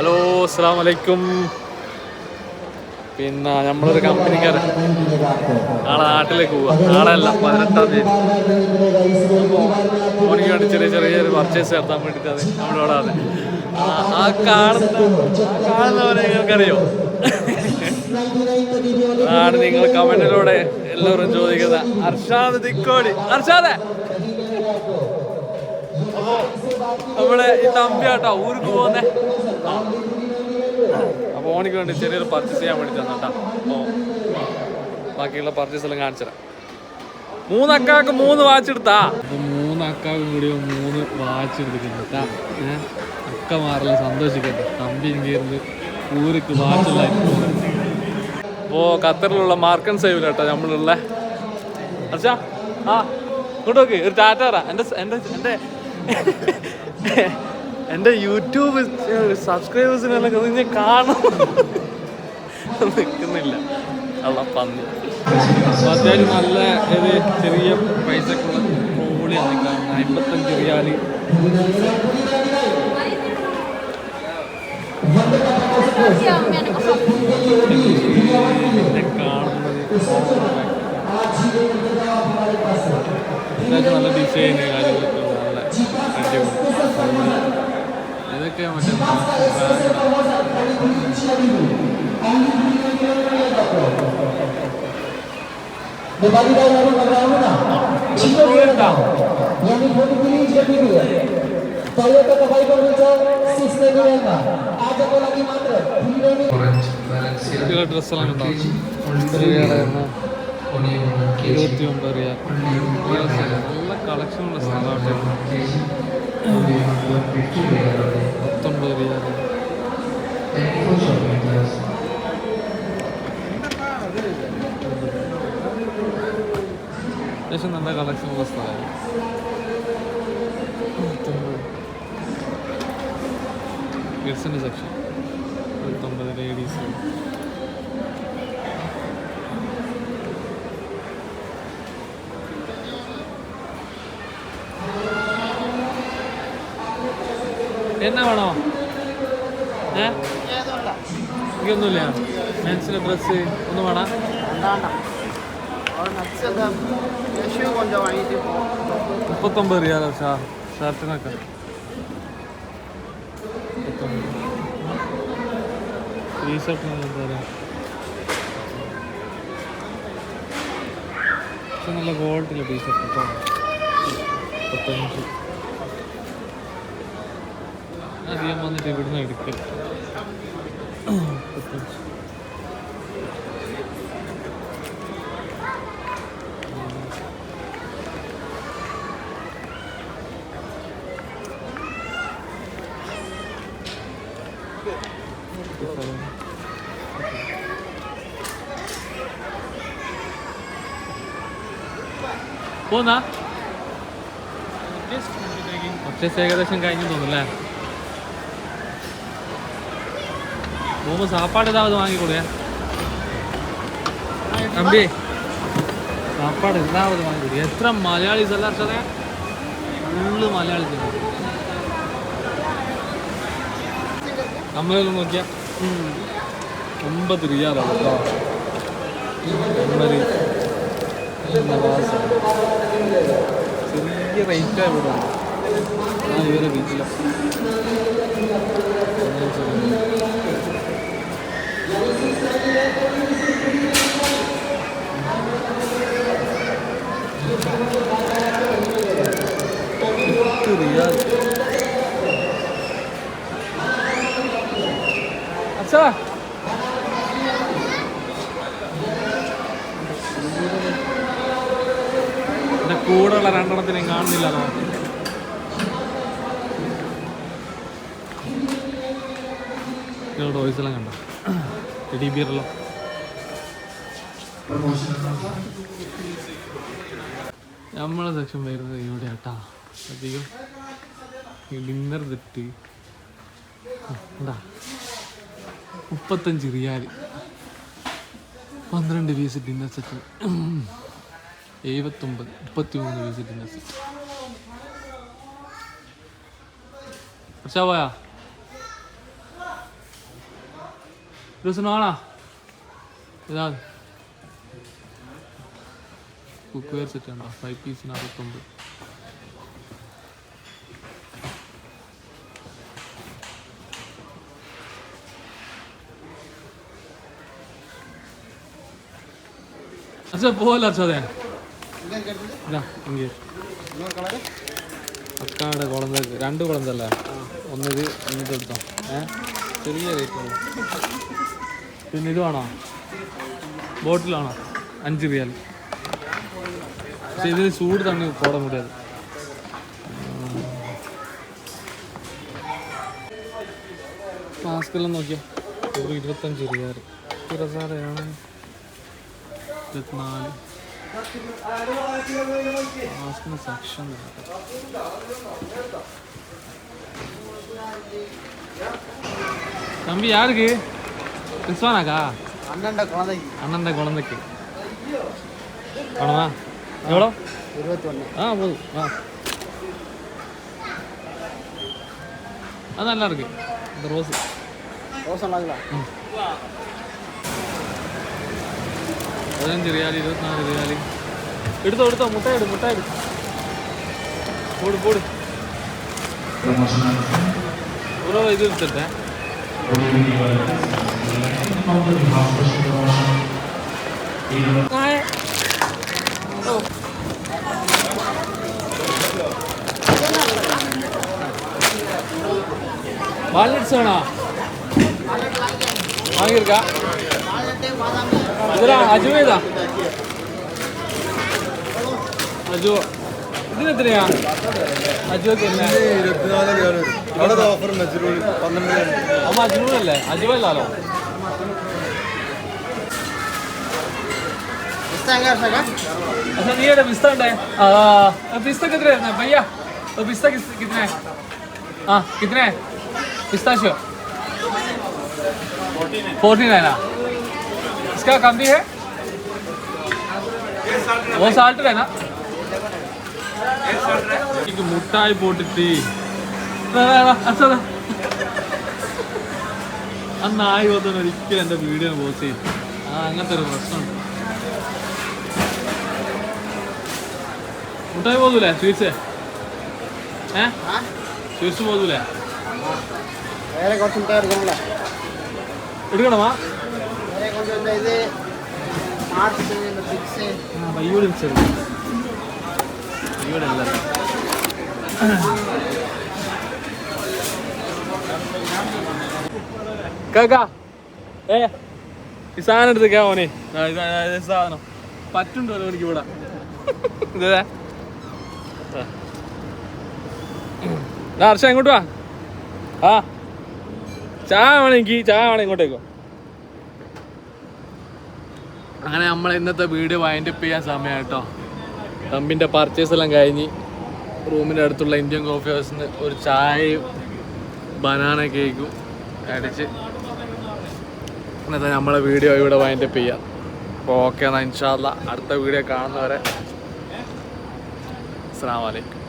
Hello അസ്സാം വലൈക്കും പിന്നെ നമ്മളൊരു കമ്പനിക്കാരൻ നാളെ നാട്ടിലേക്ക് പോവാ. നാളെ അല്ല പതിനെട്ടാം തീയതി. മോർണിംഗ് വേണ്ടി ചെറിയ ചെറിയൊരു പർച്ചേസ് നടത്താൻ വേണ്ടിയിട്ട് നമ്മുടെ അവിടെ അതെ ആ- കാണുന്ന കാണുന്നവരെ നിങ്ങൾക്കറിയോ? ആണ് നിങ്ങൾ കമന്റിലൂടെ എല്ലാവരും ചോദിക്കുന്നത് അർഷാദ് ദിക്കോടി അർഷാദേ നമ്മുടെ ഈ തമ്പി കേട്ടോ ഊർക്ക് പോകുന്നേ അപ്പൊ ഓണിക്ക് വേണ്ടി ചെറിയൊരു പർച്ചേസ് ചെയ്യാൻ വേണ്ടി തന്നട്ടാ അപ്പോ ബാക്കിയുള്ള പർച്ചേസ് എല്ലാം കാണിച്ചു തരാം മൂന്നക്കാക്ക് മൂന്ന് വാച്ച് എടുത്താ. മൂന്നക്കാക്കും കൂടി മൂന്ന് വാച്ച് എടുത്തിട്ടുണ്ട് അക്ക മാറല സന്തോഷിക്കട്ടെ. തമ്പി കയറുന്നത് ഊരിക്ക് വാച്ചുള്ളായിരുന്നു ഓ ഖത്തറിലുള്ള മാർക്കൻ സേവിൽ കേട്ടോ നമ്മളുള്ള. അച്ഛാ ആ ഇങ്ങോട്ട് നോക്ക് ഒരു ടാറ്റാറാ എന്റെ എന്റെ എന്റെ എന്റെ എന്റെ യൂട്യൂബ് സബ്സ്ക്രൈബേഴ്സിനെല്ലാം നിങ്ങൾ കാണും. നിൽക്കുന്നില്ല അള്ള പന്നി. അപ്പോൾ അത്യാവശ്യം നല്ല ഇത് ചെറിയ പൈസക്കുള്ള ട്രോളിയാണ് കാണുന്നത് അമ്പത്തഞ്ച് റിയാൽ. പിന്നെ കാണുന്നത് നല്ല ഡിസൈന് കാര്യങ്ങളൊക്കെ. Ini കുട്ടികളുടെ ഡ്രസ്സെല്ലാം ഉണ്ടാവും. ഇരുപത്തി ഒമ്പത് റിയാൽ. നല്ല കളക്ഷനുള്ള സ്ഥലമാട്ടെ പത്തൊമ്പത് റിയാൽ അത്യാവശ്യം നല്ല കളക്ഷനുള്ള സ്ഥലമാണ്. കിഡ്സിന്റെ സെക്ഷൻ പത്തൊമ്പത് ലേഡീസ് എന്നാ വേണോ? ഏതൊന്നുമില്ല മെൻസിന് ഡ്രസ്സ് ഒന്നും വേണ മുപ്പത്തൊമ്പത് റിയാലോ സാർ ഷർട്ടിനൊക്കെ ഈ ഷർട്ടിന് എന്താ പറയുക നല്ല ഗോൾഡിലെ പീസ് പത്തൊമ്പത് അധികം വന്നിട്ട് ഇവിടുന്ന് മുപ്പത്തഞ്ച് പോന്നാ? പർച്ചേസ് ഏകദേശം കഴിഞ്ഞു തോന്നുന്നല്ലേ പോകുമ്പോ സാപ്പാട് ഏതാവത് വാങ്ങിക്കൂടെ? തമ്പി സാപ്പാട് എന്താവത് വാങ്ങിക്കൂടി? എത്ര മലയാളീസ് അല്ല അർച്ചതെ ഫുള്ള് മലയാളീസ് നമ്മളെല്ലാം നോക്കിയാ. ഒമ്പത് റിയാലാണ് കേട്ടോ. ചെറിയ റേറ്റാണ് ഇവിടെ. ആ ഇവരെ ബീച്ചില അച്ഛാ. എന്റെ കൂടെയുള്ള രണ്ടെണ്ണത്തിനെയും കാണുന്നില്ലല്ലോ നിങ്ങളുടെ വോയിസെല്ലാം കണ്ടോ? ടെഡി ബിയറെല്ലാം നമ്മളെ സെക്ഷൻ വരുന്നത് ഇവിടെ ആട്ടാ അധികം ഡിന്നർ തെറ്റ്. എന്താ? മുപ്പത്തഞ്ച് റിയാൽ പന്ത്രണ്ട് പീസ് ഡിന്നർ സെറ്റ് എഴുപത്തൊമ്പത് മുപ്പത്തി മൂന്ന് പീസ് ഡിന്നർ സെറ്റ് പക്ഷാ പോയാ ദിവസമാണോ ഇതാ കുക്ക് വെയർ സെറ്റ് ഉണ്ടോ ഫൈവ് പീസിന് അറുപത്തൊമ്പത് അച്ഛാ പോവല്ലോ അച്ഛാ അതെ അക്കാടെ കുളന്തക്ക് രണ്ട് കുളന്തല്ലേ ഒന്നിത് ഇങ്ങോട്ട് എടുത്തോ ഏ ചെറിയ റേറ്റ് പിന്നെ ഇത് വേണോ ബോട്ടിലാണോ? അഞ്ച് റിയാൽ പക്ഷെ ഇതിന് ചൂട് തന്നെ കോട കൂടിയത് മാസ്കെല്ലാം നോക്കിയാൽ ഒരു ഇരുപത്തഞ്ച് റിയാൽ ഇരുപത്താറയാണ് ഇരുപത്തിനാല്. ഫ്ലാസ്കിന് സെക്ഷൻ തമ്പി ആർക്ക് ரிஸ்வானாக்கா அண்ணன்ட குழந்தைக்கு. அண்ணன்ட குழந்தைக்கு. வேணுமா எவ்வளோ இருபத்தி ஒன்று ஆ போதும். ஆ. அது நல்லா இருக்கு. இந்த ரோஸ். ரோஸ் நல்லா இருக்குதா பதினஞ்சு ரியாலி இருபத்தி நாலு ரியாலி. எடுத்தோம் எடுத்தோம் முட்டை எடு முட்டை எடு. போடு போடு. உறவை இது எடுத்துட்டேன். வால்நட்ஸ் வேணா வாங்கியிருக்கா இதெல்லாம் அஜுவே தான் അജു ഇതിന് എത്രയാ അജുവൊക്കെ എന്നാ ഇരുപത്തിനാല് റിയാൽ വരും അവിടെ ഓഫർ മെച്ചൂർ പന്ത്രണ്ട് റിയാൽ അമ്മ അജ്നൂറല്ലേ അജുവല്ലാലോ अच्छा नहीं है पिस्ता है आ पिस्ता कितने है भैया तो पिस्ता किस कितने है हाँ कितने है पिस्ताशियो फोर्टीन है ना इसका कम भी है वो साल्ट है ना എനിക്ക് മുട്ടായി പോട്ടിട്ട് അച്ഛാ ആ നായി പോത്തന്നെ ഒരിക്കലും എൻ്റെ വീഡിയോ പോസ്റ്റ് ചെയ്യും ആ അങ്ങനത്തെ ഒരു പ്രശ്നമുണ്ട് മുട്ടായി പോകൂലേ? സ്വീറ്റ്സ്? ഏ? സ്വീറ്റ്സ് പോകൂലേ? വേറെ കുറച്ച് എടുക്കണമാ അല്ല. കേക്കാ. ഏ? ഈ സാധനം എടുത്തേക്കാ മോനെ. സാധനം. പറ്റുണ്ടോ എനിക്ക് ഇവിടെ? ഇതേ. ഹർഷ എങ്ങോട്ട് വാ. ആ. ചായ വേണം എനിക്ക് ചായ വേണം ഇങ്ങോട്ടേക്കോ. അങ്ങനെ നമ്മൾ ഇന്നത്തെ വീഡിയോ വൈൻഡപ്പ് ചെയ്യാൻ സമയം കേട്ടോ തമ്പിന്റെ പർച്ചേസ് എല്ലാം കഴിഞ്ഞ് റൂമിന്റെ അടുത്തുള്ള ഇന്ത്യൻ കോഫി ഹൗസിൽ നിന്ന് ഒരു ചായയും ബനാന കേക്കും അടിച്ച് ഇന്നത്തെ നമ്മളെ വീഡിയോ ഇവിടെ വൈൻഡപ്പ് ചെയ്യാം. അപ്പോൾ ഓക്കെ എന്നാൽ ഇൻഷാല്ല അടുത്ത വീഡിയോ കാണുന്നവരെ അസ്സാം വലൈക്കും